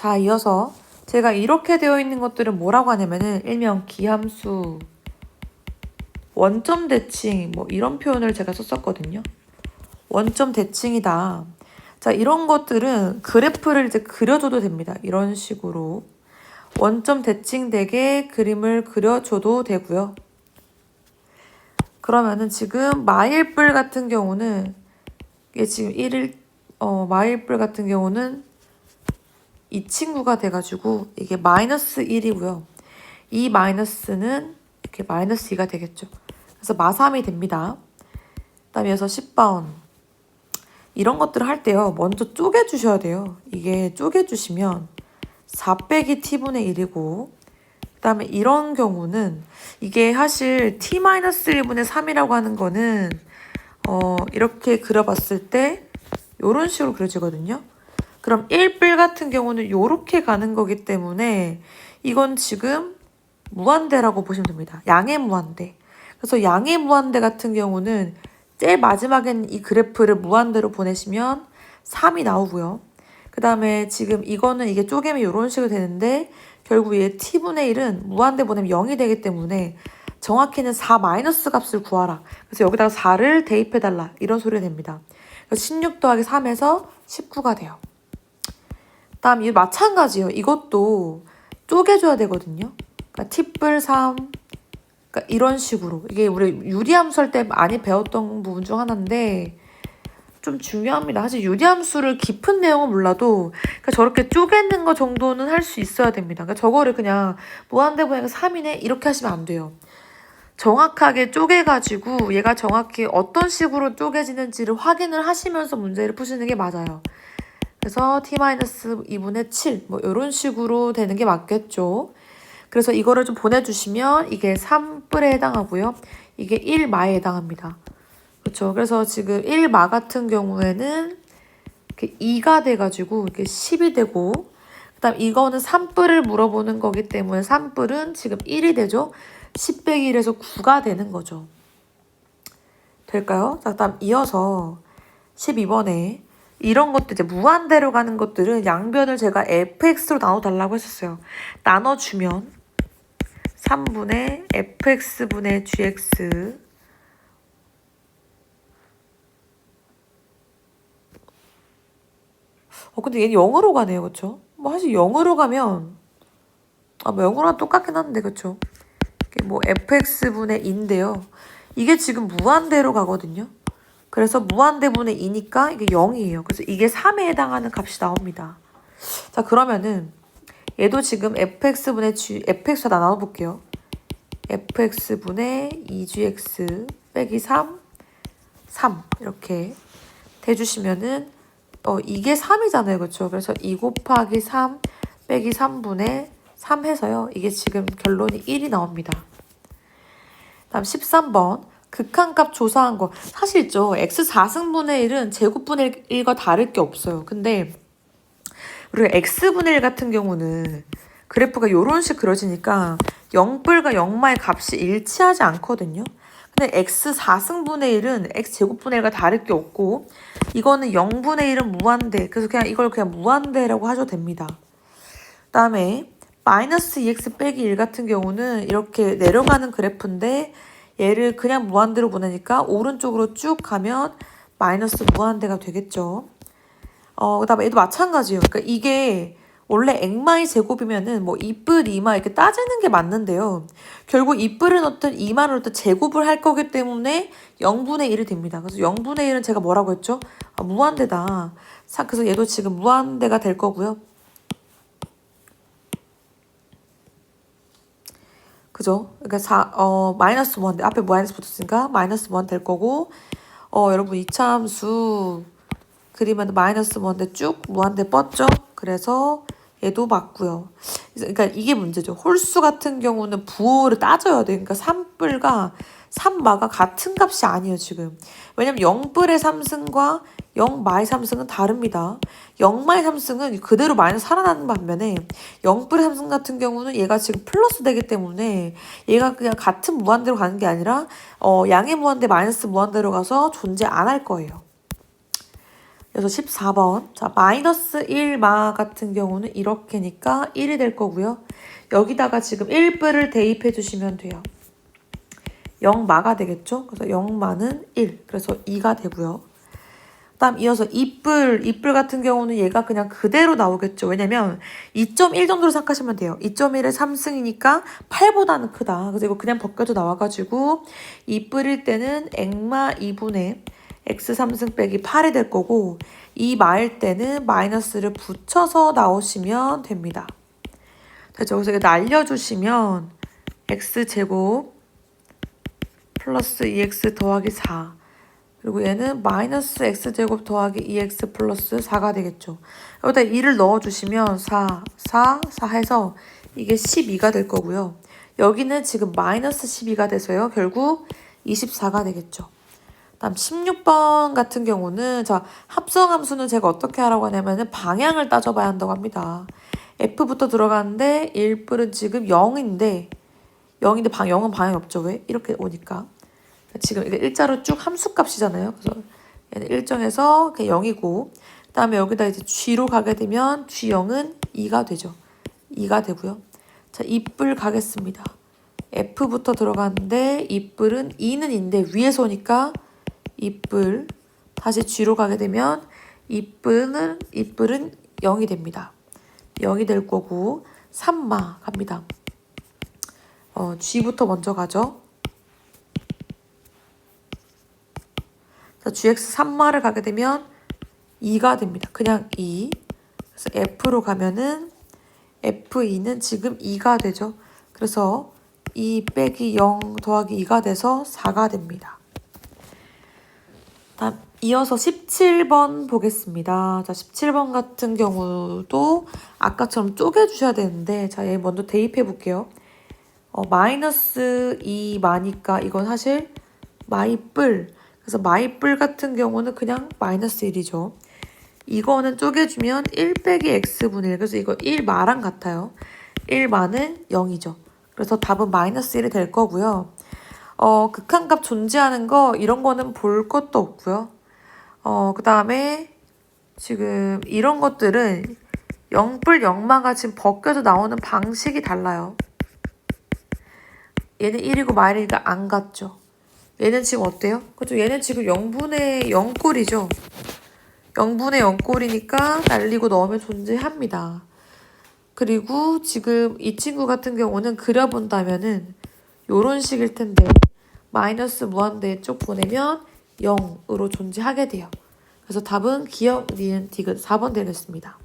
자, 이어서 제가 이렇게 되어 있는 것들은 뭐라고 하냐면은 일명 기함수, 원점 대칭 뭐 이런 표현을 제가 썼었거든요. 원점 대칭이다. 자, 이런 것들은 그래프를 이제 그려줘도 됩니다. 이런 식으로. 원점 대칭되게 그림을 그려줘도 되고요. 그러면은 지금 마일뿔 같은 경우는 이게 지금 1일 어 마일뿔 같은 경우는 이 친구가 돼가지고 이게 마이너스 1이고요. 이 마이너스는 이렇게 마이너스 2가 되겠죠. 그래서 마삼이 됩니다. 그 다음에 여기서 10바운 이런 것들을 할 때요. 먼저 쪼개주셔야 돼요. 이게 쪼개주시면 4 빼기 t분의 1이고 그 다음에 이런 경우는 이게 사실 t-1분의 3이라고 하는 거는 어 이렇게 그려봤을 때 이런 식으로 그려지거든요. 그럼 1뿔 같은 경우는 이렇게 가는 거기 때문에 이건 지금 무한대라고 보시면 됩니다. 양의 무한대. 그래서 양의 무한대 같은 경우는 제일 마지막엔 이 그래프를 무한대로 보내시면 3이 나오고요. 그 다음에 지금 이거는 이게 쪼개면 이런 식으로 되는데 결국 얘 t분의 1은 무한대 보내면 0이 되기 때문에 정확히는 4 마이너스 값을 구하라. 그래서 여기다가 4를 대입해달라. 이런 소리가 됩니다. 그래서 16 더하기 3에서 19가 돼요. 다음 이 마찬가지예요. 이것도 쪼개줘야 되거든요. 그러니까 t뿔 3, 그러니까 이런 식으로 이게 우리 유리함수 할때 많이 배웠던 부분 중 하나인데 좀 중요합니다. 사실 유리함수를 깊은 내용은 몰라도 그러니까 저렇게 쪼개는 거 정도는 할 수 있어야 됩니다. 그러니까 저거를 그냥 무한대분해가 3이네 이렇게 하시면 안 돼요. 정확하게 쪼개가지고 얘가 정확히 어떤 식으로 쪼개지는지를 확인을 하시면서 문제를 푸시는 게 맞아요. 그래서 t-2분의 7, 뭐 이런 식으로 되는 게 맞겠죠. 그래서 이거를 좀 보내주시면 이게 3뿔에 해당하고요. 이게 1마에 해당합니다. 그렇죠. 그래서 지금 1마 같은 경우에는 이렇게 2가 돼가지고 이렇게 10이 되고 그 다음 이거는 3뿔을 물어보는 거기 때문에 3뿔은 지금 1이 되죠. 10 빼기 1에서 9가 되는 거죠. 될까요? 자, 그 다음 이어서 12번에 이런 것들 이제 무한대로 가는 것들은 양변을 제가 fx로 나눠달라고 했었어요. 나눠주면 3분의 fx분의 gx 어 근데 얘는 0으로 가네요. 그쵸? 뭐 사실 0으로 가면 아뭐 0으로랑 똑같긴 한데 그쵸? 뭐 fx분의 2인데요. 이게 지금 무한대로 가거든요. 그래서 무한대분의 2니까 이게 0이에요. 그래서 이게 3에 해당하는 값이 나옵니다. 자, 그러면은 얘도 지금 fx분의 g, fx가 나눠볼게요. fx분의 2gx 빼기 3, 3 이렇게 대주시면은 어, 이게 3이잖아요. 그렇죠? 그래서 2 곱하기 3 빼기 3분의 3 해서요. 이게 지금 결론이 1이 나옵니다. 다음 13번. 극한값 조사한 거. 사실 있죠. x 4승분의 1은 제곱분의 1과 다를 게 없어요. 근데 우리가 x분의 1 같은 경우는 그래프가 이런 식 그려지니까 0뿔과 0마의 값이 일치하지 않거든요. 근데 x 4승분의 1은 x 제곱분의 1과 다를 게 없고 이거는 0분의 1은 무한대. 그래서 그냥 이걸 그냥 무한대라고 하셔도 됩니다. 그다음에 마이너스 2x 빼기 1 같은 경우는 이렇게 내려가는 그래프인데 얘를 그냥 무한대로 보내니까 오른쪽으로 쭉 가면 마이너스 무한대가 되겠죠. 어, 그 다음에 얘도 마찬가지예요. 그러니까 이게 원래 액마의 제곱이면은 뭐 2뿔, 2마 이렇게 따지는 게 맞는데요. 결국 2뿔을 넣든 2마를 넣든 제곱을 할 거기 때문에 0분의 1이 됩니다. 그래서 0분의 1은 제가 뭐라고 했죠? 아, 무한대다. 그래서 얘도 지금 무한대가 될 거고요. 그죠? 그러니까 4, 어, 마이너스 1, 앞에 마이너스 붙었으니까 마이너스 1 될 거고, 어, 여러분 이차함수 그리면 마이너스 1대 쭉 무한대 뻗죠? 그래서 얘도 맞고요. 그러니까 이게 문제죠. 홀수 같은 경우는 부호를 따져야 돼. 그러니까 3뿔과 3마가 같은 값이 아니에요, 지금. 왜냐면 0뿔의 3승과 0마의 3승은 다릅니다. 0마의 3승은 그대로 마이너스 살아나는 반면에 0뿔의 3승 같은 경우는 얘가 지금 플러스 되기 때문에 얘가 그냥 같은 무한대로 가는 게 아니라 어, 양의 무한대 마이너스 무한대로 가서 존재 안 할 거예요. 그래서 14번. 자, 마이너스 1마 같은 경우는 이렇게니까 1이 될 거고요. 여기다가 지금 1뿔을 대입해 주시면 돼요. 0마가 되겠죠? 그래서 0마는 1. 그래서 2가 되고요. 다음 이어서 이뿔, 이뿔 같은 경우는 얘가 그냥 그대로 나오겠죠. 왜냐면 2.1 정도로 생각하시면 돼요. 2.1의 3승이니까 8보다는 크다. 그래서 이거 그냥 벗겨져 나와가지고 이뿔일 때는 액마 2분의 x 3승 빼기 8이 될 거고 이 마일 때는 마이너스를 붙여서 나오시면 됩니다. 자, 여기서 이렇게 날려주시면 x제곱 플러스 2x 더하기 4 그리고 얘는 마이너스 x제곱 더하기 2x 플러스 4가 되겠죠. 여기다 2를 넣어주시면 4, 4, 4 해서 이게 12가 될 거고요. 여기는 지금 마이너스 12가 돼서요. 결국 24가 되겠죠. 다음 16번 같은 경우는 자 합성함수는 제가 어떻게 하라고 하냐면 은 방향을 따져봐야 한다고 합니다. F부터 들어가는데 1뿔은 지금 0인데 0인데 방 0은 방향이 없죠. 왜? 이렇게 오니까. 지금 이게 일자로 쭉 함수값이잖아요. 그래서 얘는 1정에서 그냥 0이고 그 다음에 여기다 이제 G로 가게 되면 G0은 2가 되죠. 2가 되고요. 자, 이뿔 가겠습니다. F부터 들어가는데 이뿔은 2는 인데 위에서 오니까 이뿔 다시 G로 가게 되면 이뿔은 이뿔은 0이 됩니다. 0이 될 거고 3마 갑니다. 어, G부터 먼저 가죠. GX 3마를 가게 되면 2가 됩니다. 그냥 2. 그래서 F로 가면은 F2는 지금 2가 되죠. 그래서 2 빼기 0 더하기 2가 돼서 4가 됩니다. 다음 이어서 17번 보겠습니다. 자, 17번 같은 경우도 아까처럼 쪼개주셔야 되는데 자, 얘 먼저 대입해 볼게요. 어, 마이너스 2 마니까 이건 사실 마이뿔 그래서 마이뿔 같은 경우는 그냥 마이너스 1이죠. 이거는 쪼개주면 1 빼기 x분의 1. 그래서 이거 1마랑 같아요. 1마는 0이죠. 그래서 답은 마이너스 1이 될 거고요. 어, 극한값 존재하는 거 이런 거는 볼 것도 없고요. 어, 그 다음에 지금 이런 것들은 0뿔 0마가 지금 벗겨져 나오는 방식이 달라요. 얘는 1이고 마이너스가 안 같죠. 얘는 지금 어때요? 그죠? 얘는 지금 0분의 0꼴이죠. 0분의 0꼴이니까 날리고 넣으면 존재합니다. 그리고 지금 이 친구 같은 경우는 그려본다면은 요런 식일 텐데 마이너스 무한대 쪽 보내면 0으로 존재하게 돼요. 그래서 답은 기억, 니은, 디귿 4번 되겠습니다.